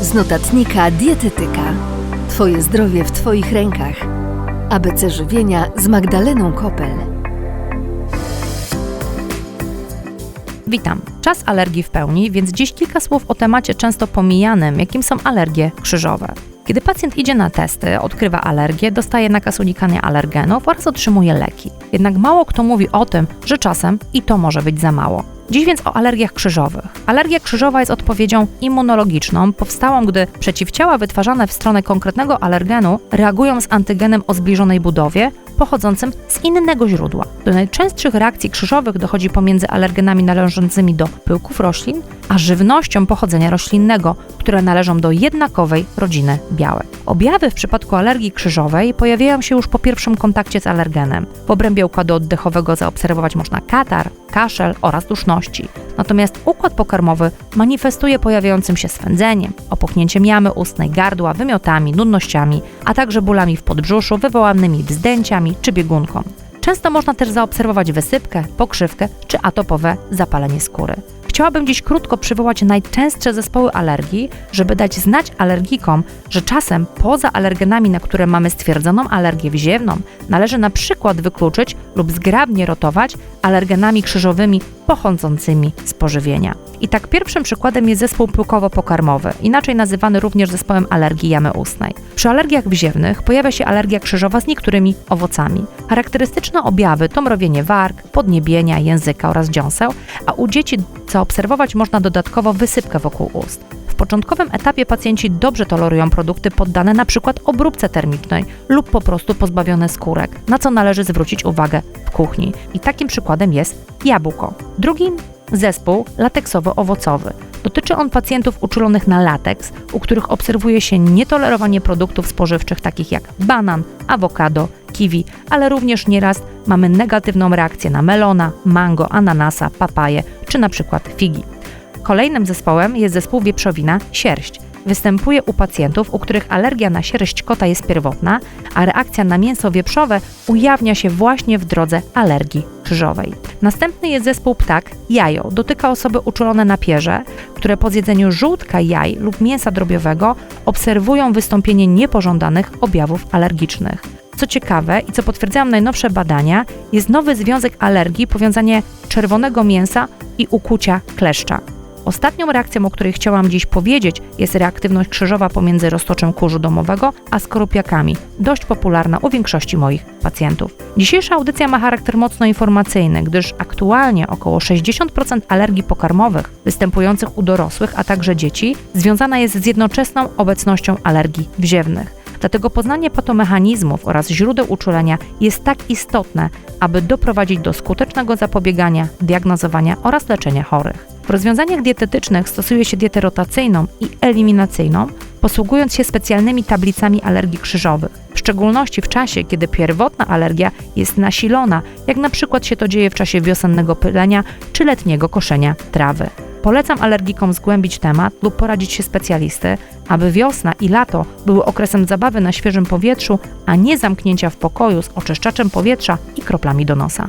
Z notatnika Dietetyka. Twoje zdrowie w Twoich rękach. ABC żywienia z Magdaleną Kopel. Witam. Czas alergii w pełni, więc dziś kilka słów o temacie często pomijanym, jakim są alergie krzyżowe. Kiedy pacjent idzie na testy, odkrywa alergię, dostaje nakaz unikania alergenów oraz otrzymuje leki. Jednak mało kto mówi o tym, że czasem i to może być za mało. Dziś więc o alergiach krzyżowych. Alergia krzyżowa jest odpowiedzią immunologiczną, powstałą, gdy przeciwciała wytwarzane w stronę konkretnego alergenu reagują z antygenem o zbliżonej budowie, pochodzącym z innego źródła. Do najczęstszych reakcji krzyżowych dochodzi pomiędzy alergenami należącymi do pyłków roślin, a żywnością pochodzenia roślinnego, które należą do jednakowej rodziny białek. Objawy w przypadku alergii krzyżowej pojawiają się już po pierwszym kontakcie z alergenem. W obrębie układu oddechowego zaobserwować można katar, kaszel oraz duszności. Natomiast układ pokarmowy manifestuje pojawiającym się swędzeniem, opuchnięciem jamy ustnej, gardła, wymiotami, nudnościami, a także bólami w podbrzuszu wywołanymi wzdęciami czy biegunką. Często można też zaobserwować wysypkę, pokrzywkę czy atopowe zapalenie skóry. Chciałabym dziś krótko przywołać najczęstsze zespoły alergii, żeby dać znać alergikom, że czasem poza alergenami, na które mamy stwierdzoną alergię wziewną, należy na przykład wykluczyć lub zgrabnie rotować alergenami krzyżowymi pochodzącymi z pożywienia. I tak pierwszym przykładem jest zespół pyłkowo-pokarmowy, inaczej nazywany również zespołem alergii jamy ustnej. Przy alergiach wziewnych pojawia się alergia krzyżowa z niektórymi owocami. Charakterystyczne objawy to mrowienie warg, podniebienia, języka oraz dziąseł, a u dzieci zaobserwować można dodatkowo wysypkę wokół ust. Początkowym etapie pacjenci dobrze tolerują produkty poddane np. obróbce termicznej lub po prostu pozbawione skórek, na co należy zwrócić uwagę w kuchni. I takim przykładem jest jabłko. Drugim zespół lateksowo-owocowy. Dotyczy on pacjentów uczulonych na lateks, u których obserwuje się nietolerowanie produktów spożywczych takich jak banan, awokado, kiwi, ale również nieraz mamy negatywną reakcję na melona, mango, ananasa, papaję czy na przykład figi. Kolejnym zespołem jest zespół wieprzowina sierść. Występuje u pacjentów, u których alergia na sierść kota jest pierwotna, a reakcja na mięso wieprzowe ujawnia się właśnie w drodze alergii krzyżowej. Następny jest zespół ptak jajo. Dotyka osoby uczulone na pierze, które po zjedzeniu żółtka jaj lub mięsa drobiowego obserwują wystąpienie niepożądanych objawów alergicznych. Co ciekawe i co potwierdzają najnowsze badania, jest nowy związek alergii, powiązanie czerwonego mięsa i ukucia kleszcza. Ostatnią reakcją, o której chciałam dziś powiedzieć, jest reaktywność krzyżowa pomiędzy roztoczem kurzu domowego a skorupiakami, dość popularna u większości moich pacjentów. Dzisiejsza audycja ma charakter mocno informacyjny, gdyż aktualnie około 60% alergii pokarmowych występujących u dorosłych, a także dzieci, związana jest z jednoczesną obecnością alergii wziewnych. Dlatego poznanie patomechanizmów oraz źródeł uczulenia jest tak istotne, aby doprowadzić do skutecznego zapobiegania, diagnozowania oraz leczenia chorych. W rozwiązaniach dietetycznych stosuje się dietę rotacyjną i eliminacyjną, posługując się specjalnymi tablicami alergii krzyżowych, w szczególności w czasie, kiedy pierwotna alergia jest nasilona, jak na przykład się to dzieje w czasie wiosennego pylenia czy letniego koszenia trawy. Polecam alergikom zgłębić temat lub poradzić się specjalisty, aby wiosna i lato były okresem zabawy na świeżym powietrzu, a nie zamknięcia w pokoju z oczyszczaczem powietrza i kroplami do nosa.